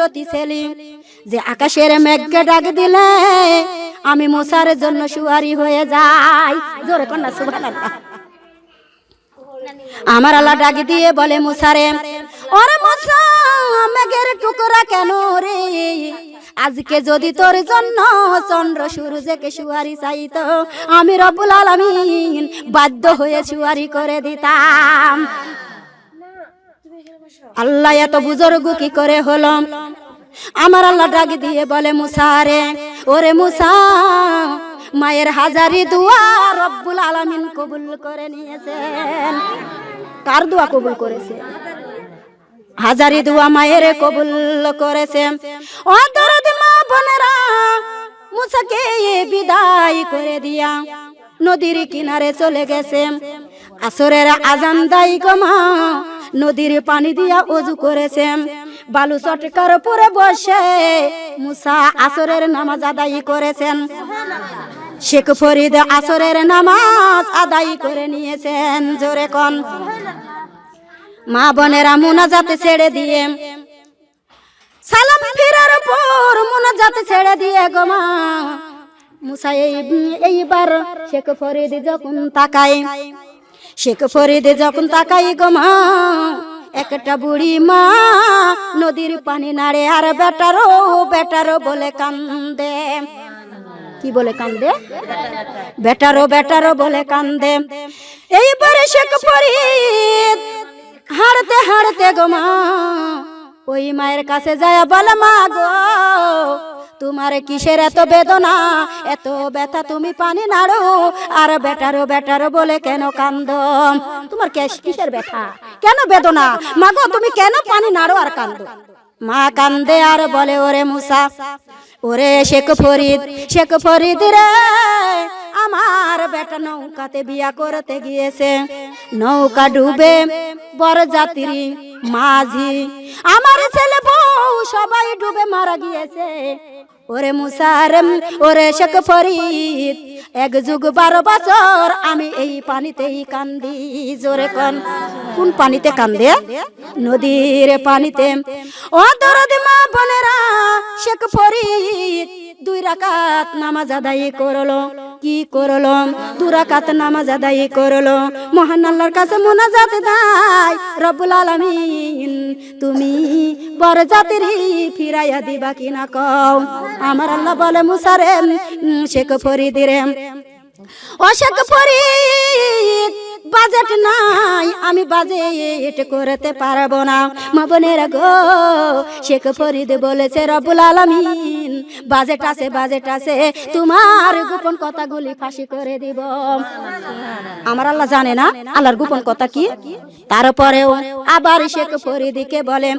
কুদরতি ছেলে যে আকাশের মেঘকে ডাক দিলে আমি মুসার জন্য সুয়ারি হয়ে যাই। জোরে কন্যা, সুবহানাল্লাহ। আমার আল্লাহ ডাক দিয়ে বলে মুসারে, ওরে মুসা, মেঘের টুকরা কেন রে? আজকে যদি তোর জন্য চন্দ্র সূর্যকে সুয়ারি চাইত, আমি রব্বুল আলামিন বাধ্য হয়ে সুয়ারি করে দিতাম। আল্লাহ এত বুজুর্গ কি করে হলো আমার আল্লাহ ডাক দিয়ে বলে মুসারে ওরে মুসা, মায়ের হাজারি দুয়া রব্বুল আলামিন কবুল করে নিয়েছেন। কার দোয়া কবুল করেছে? হাজারি দুয়া মায়ের কবুল করেছে। ও দরদ মা বোনেরা, মুসাকে বিদায় করে দিয়া নদীর কিনারে চলে গেছে। আসরের আজান দাই গমা নদীর পানি দিয়া অজু করেছেন। বালু চটকার পরে বসে মুসা আসরের নামাজ আদায় করেছেন। শেখ ফরিদ আসরের নামাজ আদায় করে নিয়েছেন জোরে কন। মা বোনেরা মুনাজাতে ছেড়ে দিয়ে। সালাম ফিরার পর মুনাজাতে ছেড়ে দিয়ে গো মা। মুসা এই এইবার শেখ ফরিদ যখন তাকায় শেখ ফরিদ যখন তাকাই গো মা, একটা বুড়ি মা নদীর পানি নাড়ে, আর বেটারো বেটারো বলে কান্দে। কি বলে কান্দে? বেটারো বেটারো বলে কান্দে। এইবারে শেখ ফরিদ হাড়তে হাড়তে গো মা, ওই মায়ের কাছে যায় বলে মা গো তোমার কিসের এত বেদনা? এত ব্যথা তুমি পানি নাড়ো। আর বেটারো বেটারো বলে কেন কান্দ? তোমার কেস- কিসের ব্যথা? কেন বেদনা? মা গো তুমি কেন পানি নাড়ো আর কান্দো? মা কান্দে আর বলে, ওরে মুসা, ওরে শেখ ফরিদ শেখ ফরিদ রে, আমার বেটা নৌকাতে বিয়া করতে গিয়েছে। নৌকা ডুবে বড় জাতির মাঝি, আমার ছেলে বউ সবাই ডুবে মারা গিয়েছে। ওরে মুসার ওরে শেখ ফরিদ। এক যুগ বারো বছর আমি এই পানিতেই কান্দি, জোরে কন। কোন পানিতে কান্দে? নদীর পানিতে। ও দরদ মা বোনেরা, শেখ ফরিদ দুই রাকাত নামাজ আদায় করল। কি করল দুরাকাত নামাজ আদায় করল মহান আল্লাহর কাছে মোনাজাত দাই রব্বুল আলামিন, তুমি বড় জাতির ফিরাইয়া দিবা কিনা কও? আমার আল্লাহ বলে মুসারে শেখ ফরিদিরে ও শেখ ফরিদ বাজেট নাই, আমি বাজেট করতে পারব না। মা বোনেরা গো, শেখ ফরিদ বলেছে রবুল আলমিন, বাজেট আছে বাজেট আছে, তোমার গোপন কথাগুলি ফাঁসি করে দিব। আমার আল্লাহ জানে না, আল্লাহর গোপন কথা কি? তারপরেও আবার শেখ ফরিদকে বলে,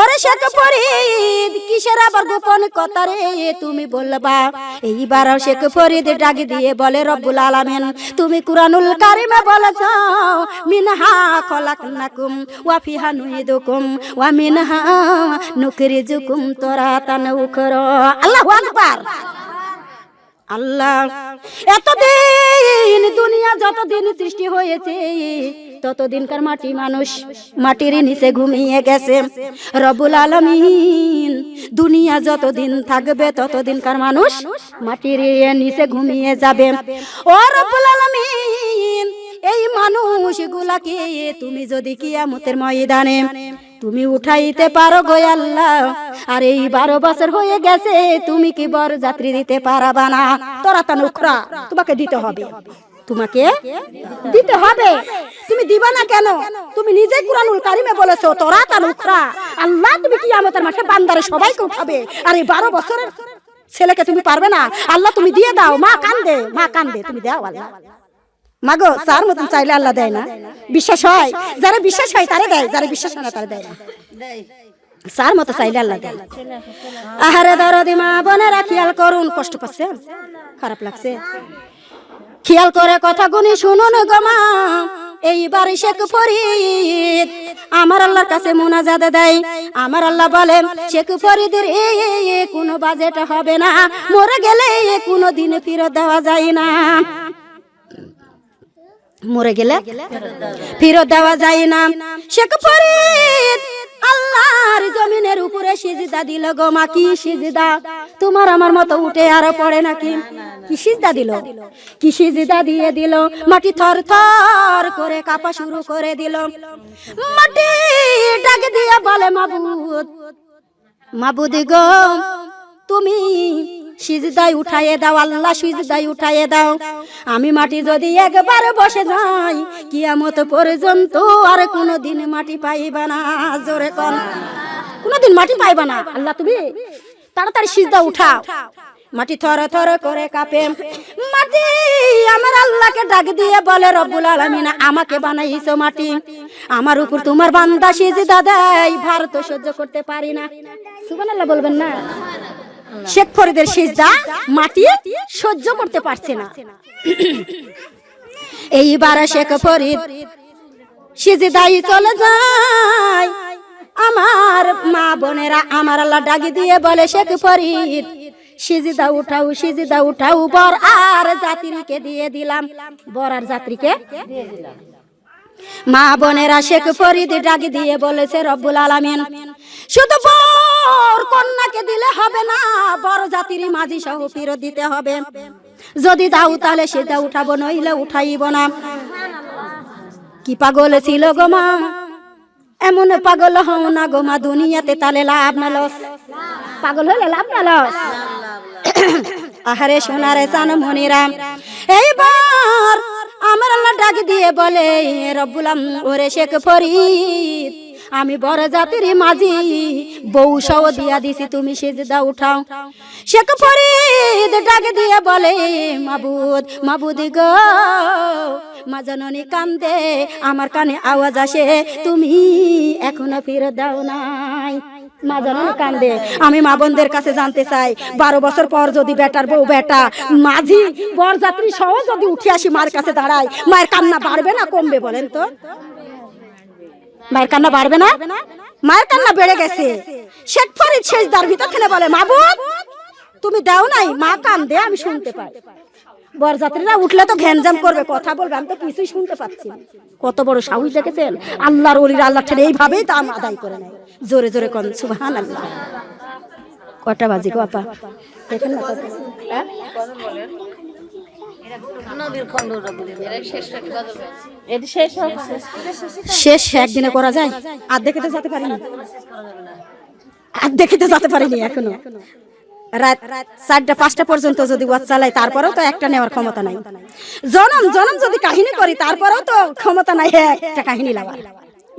ওরে শেখ ফরিদ, কিসের আবার গোপন কথা রে তুমি বলবা? এইবার শেখ ফরিদ ডাক দিয়ে বলে, রব্বুল আলামিন, তুমি কুরআনুল কারিমে বলেছ মিনহা খলাকনাকুম ওয়া ফিহা নুইদুকুম ওয়া মিনহা নুখরিজুকুম তরাতান উখরা। আল্লাহু আকবার। আল্লাহ, এতদিন দুনিয়া যতদিন সৃষ্টি হয়েছে ততদিনকার মাটি মানুষ মাটির নিচে ঘুমিয়ে গেছে। রবুল আলমিন, দুনিয়া যতদিন থাকবে ততদিনকার মানুষ মাটির নিচে ঘুমিয়ে যাবে। ও রবুল আলমিন এই মানুষগুলাকে তুমি যদি কিয়ামতের ময়দানে তুমি উঠাইতে পারো গো আল্লাহ, আর এই বারো বছর হয়ে গেছে, তুমি কি বর যাত্রী দিতে পারাবা না? তোরা তা নুখরা, তোমাকে দিতে হবে। তোমাকে দিতে হবে। তুমি দিবা না কেন? তুমি নিজে কুরআনুল কারিমে বলেছ, তোরা তা নুখরা। আল্লাহ তুমি কি আমাদের মাঠে বান্দারে সবাইকে উঠাবে। আর এই বারো বছরের ছেলেকে তুমি পারবে না। আল্লাহ তুমি দিয়ে দাও, মা কান্দে মা কান্দে, তুমি দাও আল্লাহ। মাগো তার মতন চাইলে আল্লাহ দেয় না। বিশ্বাস হয়? যারা বিশ্বাস হয়, তারে দেয়। যারা বিশ্বাস হয় না, তারে দেয় না। সার মতো চাইলে আল্লাহ দেয়। আহারে দরদি মা বোনেরা, খেয়াল করুন। কষ্ট পাচ্ছে? খারাপ লাগছে। খেয়াল করে কথা গুনি শুনুন গো মা। এইবার শেখ ফরিদ আমার আল্লাহর কাছে মুনাজাত দেয়। আমার আল্লাহ বলেন, শেখ ফরিদের কোনো বাজেট হবে না। মরে গেলে কোনো দিন ফিরত দেওয়া যায় না। মরে গেলে ফিরত দেওয়া যায়। না। শেখ ফরিদ আল্লাহর জমিনের উপরে সিজদা দিল গো মা কি সিজদা? তোমার আমার মতো উঠে আর পড়ে নাকি কি সিজদা দিল? কি সিজদা দিয়ে দিল? মাটি থর থর করে কাপা শুরু করে দিল। মাটি ডাক দিয়ে বলে মাবুদ মাবুদ গো তুমি সিজদাই উঠাইয়ে দাও, আল্লাহ সিজদাই উঠাইয়ে দাও। আমি মাটি যদি একবার বসে যাই, কিয়ামত পর্যন্ত আর কোনো দিন মাটি পাইবা না, জোরে কন। কোনোদিন মাটি পাইবা না। আল্লাহ তুমি তাড়াতাড়ি সিজদা উঠাও। মাটি থর থর করে কাঁপে। মাটি আমার আল্লাহকে ডাক দিয়ে বলে, রব্বুল আলামিন, আমাকে বানাইছো মাটি। আমার উপর তোমার বান্দা সিজদা দেয়। ভারত সহ্য করতে পারি না। সুবহানাল্লাহ বলবেন না। শেখ ফরিদের সিজদা মাটি সহ্য করতে পারছে না। এইবার শেখ ফরিদ চলে যায়। আমার মা বোনেরা আমার আল্লাহ ডাকি দিয়ে বলে, শেখ ফরিদ, সিজদা উঠাও সিজদা উঠাও, বর আর যাত্রীকে দিয়ে দিলাম। বর আর যাত্রীকে মা বোনেরা শেখ ফরিদ ডাক দিয়ে বলেছে, রব্বুল আলামিন, শুধু কন্যাকে দিলে হবে না, বড় জাতির মাঝি সহ ফিরত দিতে হবে। যদি দাও তাহলে সেটা উঠাবো, নইলে উঠাইব না। কি পাগল ছিল গো মা? এমন পাগল হও না গো মা, দুনিয়াতে তালে লাভ না লস। পাগল হলে লাভ না লস। আহারে সোনারে চান মনিরাম এইবার আমার ডাক দিয়ে বলে রব্বুলাম ওরে শেখ ফরিদ আমি বড় জাতির মাঝি। বউ সহ দিয়া দিছি, তুমি সেজদা উঠাও। শেখ ফরিদ ডাক দিয়ে বলে, মাবুদ মাবুদ গো, মা জননী কান্দে, আমার কানে আওয়াজ আসে, তুমি এখনও ফিরে দাও নাই। মা জননী কান্দে। আমি মা বোনদের কাছে জানতে চাই, বারো বছর পর যদি বেটার বউ, বেটা, মাঝি, বরযাত্রী সহ যদি উঠে আসি মার কাছে দাঁড়ায়, মায়ের কান্না বাড়বে না, কমবে বলেন তো? মায়ের কান্না বাড়বে না? মায়ের কান্না বেড়ে গেছে। শেখ ফরিদ ভিতর খেলে বলে, মাবুদ, তুমি দাও নাই, মা কান্দে, আমি শুনতে পাই। বরযাত্রীরা উঠলে তো ঘ্যানজাম করবে, কথা বলবে, আমি তো কিছুই শুনতে পাচ্ছি। কত বড় সাহস দেখেছেন? আল্লাহর ওলির আল্লাহ ঠেলে এইভাবেই দাম আদায় করে নেয়। জোরে জোরে কন সুবহান আল্লাহ কটা বাজে গো আপা? দেখেন না হ্যাঁ? শেষ একদিনে করা যায়? আর যেতে পারিনি। আর যেতে পারিনি এখনও। রাত চারটা পাঁচটা পর্যন্ত যদি ওয়াজ চালাই তারপরেও তো একটা নেওয়ার ক্ষমতা নাই। জনম জনম যদি কাহিনী করি তারপরেও তো ক্ষমতা নাই। একটা কাহিনী লাগার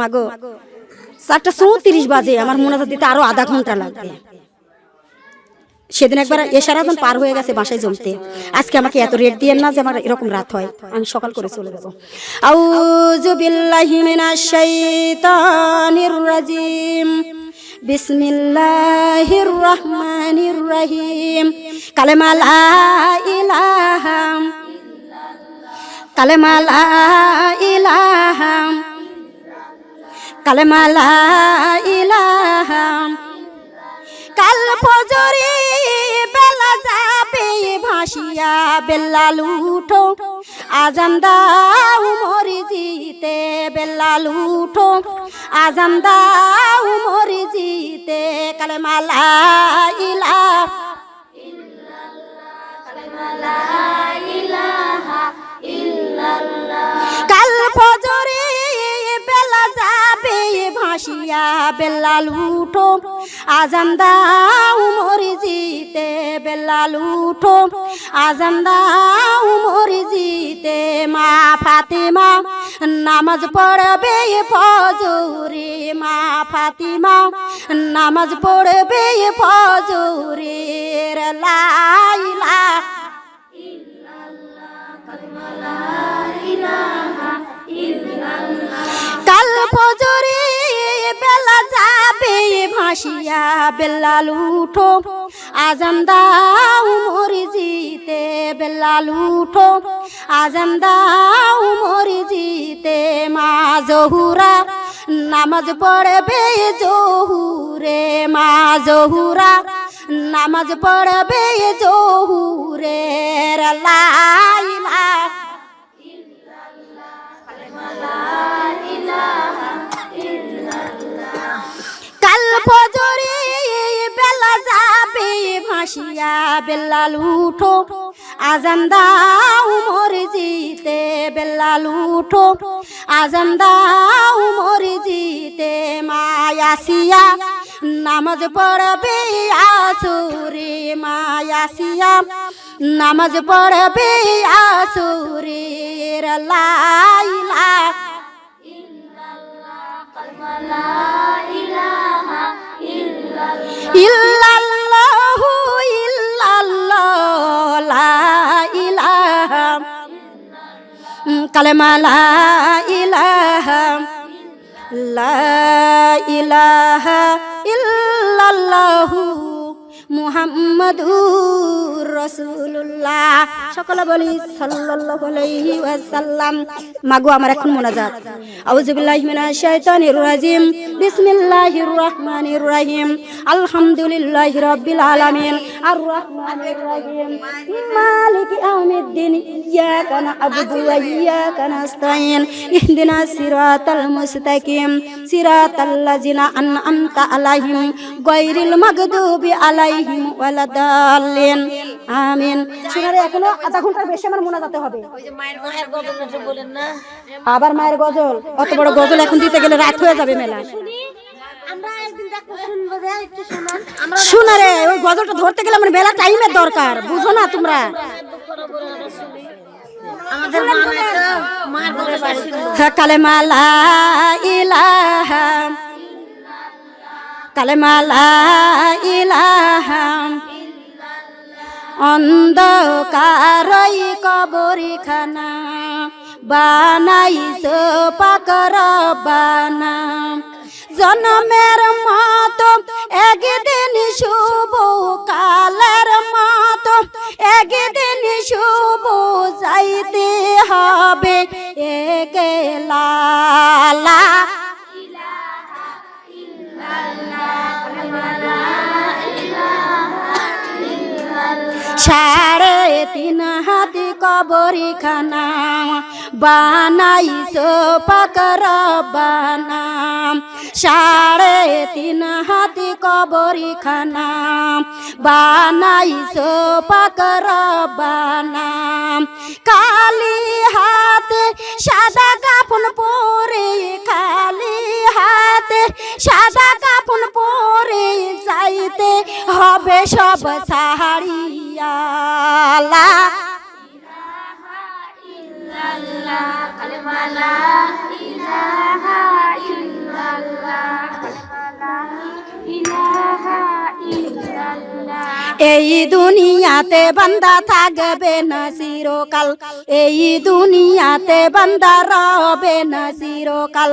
মাগো চারটা চৌত্রিশ বাজে আমার মনে দিতে আরও আধা ঘণ্টা লাগবে। সেদিন একবার এশার আজান পার হয়ে গেছে, বাসায় জমতে। আজকে আমাকে এত রেট দিয়ে না যে আমার এরকম রাত হয়। আমি সকাল করে চলে যাব। আউযু বিল্লাহি মিনাশ শাইতানির রাজিম। বিসমিল্লাহির রহমানির রহিম। কালেমা লা ইলাহা কালেমা লা ইলাহা কালেমা লা ইলাহা কাল ফজরে বেলা যাবে, ভাসিয়া বেল্লা লুঠো আজান দাও মরি জিতে বেল্লা লুঠো আজান দাও মরি জিতে কালে মালা ইলা কাল ফজরে ভাসিয়া বেলা লুঠো আজান দাও মরি জিতে বেলা লুঠো আজান দাও মরি জিতে মা ফাতিমা, নামাজ পড়বে ফজরে, মা ফাতিমা, নামাজ পড়বে ফজরের লাইলা। কাল ফজরে বেলা যাবে, ভাসিয়া বেলা লুঠো আজান দাও মরি জিতে বেলা লুঠো আজান দাও মরি জিতে মা জহুরা। নামাজ পড়বে জহুরে, মা জহুরা। নামাজ পড়বে জহুরের লাইলা। কাল ফজরে বেলা যাবে, ভাসিয়া বেলাল উঠো। আজান দাও মসজিদে, বেলাল উঠো। আজান দাও জিতে মায়াসিয়া নামাজ পড়বে আসুরে মায়াসিয়া নামাজ পড়বে আসুরে লাইলা ইল্লাল্লাহু ইল্লাল্লাহ লা ইলাহা কালেমা লা ইলাহা লা ইলাহা ইল্লাল্লাহু মুহাম্মাদুর রাসূলুল্লাহ। সকলে বলি সাল্লাল্লাহু আলাইহি ওয়াসাল্লাম। মাগো, আমার এখন মোনাজাত। আউযু বিল্লাহি মিনাশ শাইতানির রাজিম। বিসমিল্লাহির রহমানির রহিম। আলহামদুলিল্লাহি রাব্বিল আলামিন। আর রহমানির রহিম। মালিকি ইয়াউমিদ্দিন। ইয়াকা না'বুদু ওয়া ইয়াকা নাস্তাইন ইহদিনাস সিরাতাল মুস্তাকিম। সিরাতাল লাযিনা আন'আমতা আলাইহিম। গায়রিল মাগদুবি আলাইহিম ওয়ালাদাল্লিন আমিন। শোনারে এখনও আধা ঘণ্টার বেশি আমার মোনাজাতে হবে। আবার মায়ের গজল। অত বড় গজল এখন দিতে গেলে রাত হয়ে যাবে মেলা। শোনা রে ওই গজলটা ধরতে গেলে আমার মেলা টাইমের দরকার বুঝো না তোমরা। হ্যাঁ, কালেমা লা ইলাহা কালেমা লা ইলাহা। অন্ধকারই কবরি খানা বানাইছ পাকর বানা। জনমের মতো একদিন শুভ, কালের মতো একদিন শুভ যাইতে হবে একেলা সাড়ে তিন হাতি কবরি খানা বানাইছ পাকর বানাম সাড়ে তিন হাতি কবরি খানা বানাইছ পাকর বানাম কালি হাতে সাদা কাপন পরে খালি হাতে সাদা কাপন পরে, যাইতে হবে সব সাহারিয়ালা এই দুনিয়াতে বান্দা থাকবে না চিরকাল। এই দুনিয়াতে বান্দা রবে না চিরকাল।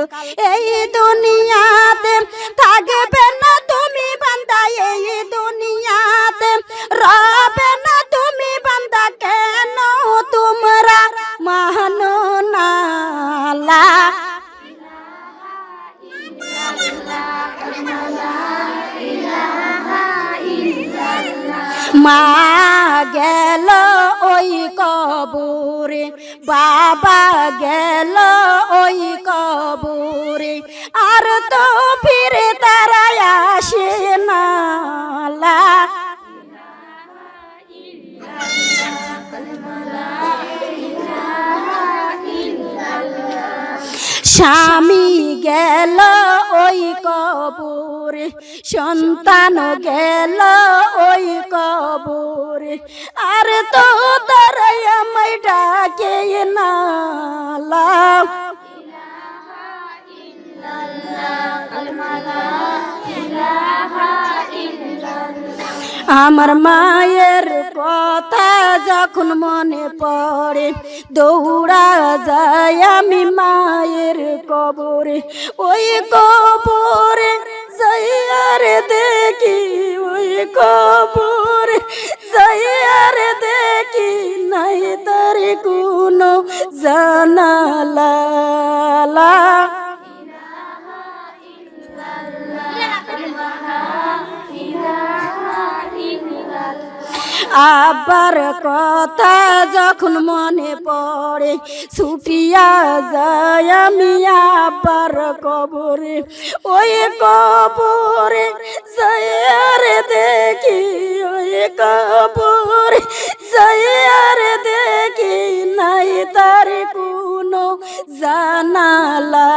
এই দুনিয়াতে থাকবে না তুমি বান্দা। এই দুনিয়াতে রবে মা গেল ওই কবরে বাবা গেল ওই কবরে। আর তো ফিরে তারা আসে। স্বামী গেল ওই কবরে, সন্তান গেল ওই কবরে। আর তো তারাই আমায় ডাকে, না লাভ আমার মায়ের কথা যখন মনে পড়ে, দৌড়া যায় আমি মায়ের কবরে। ওই কবরে যাইয়ার দেখি, ওই কবরে যাইয়ার দেখি, নাই তার কোনো জানালা। আবার কথা যখন মনে পড়ে, ছুটিয়া যায় আমি আবার কবরে। ওই কবরে যায়ার দেখি, ওই কবরে যায়ার দেখি নাই তার কোনো জানালা।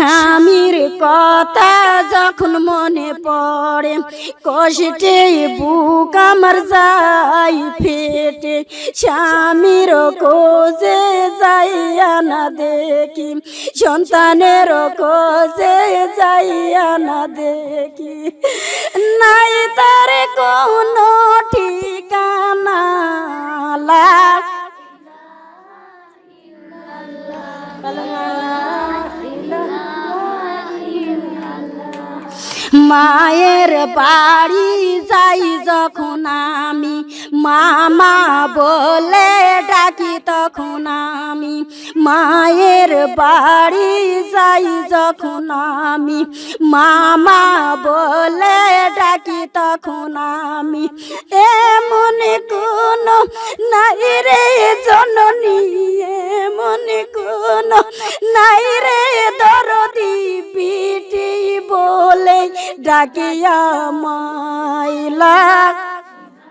স্বামীর কথা যখন মনে পড়ে, কষ্টে বুক আমার যাই ফেটে। স্বামীর কোজে যাইয়া না দেখি, সন্তানের কোজে যাইয়া না দেখি। নাই তার কোনো ঠিকানা মায়ের বাড়ি যাই যখন আমি মামা বলে ডাকি তখন আমি মায়ের বাড়ি যাই যখন আমি, মামা বলে ডাকি তখন আমি। এমন কোন নাই রে জননী, এমন কোন নাই রে দরদি, পিটি বলে ডাকিয়া মাইলা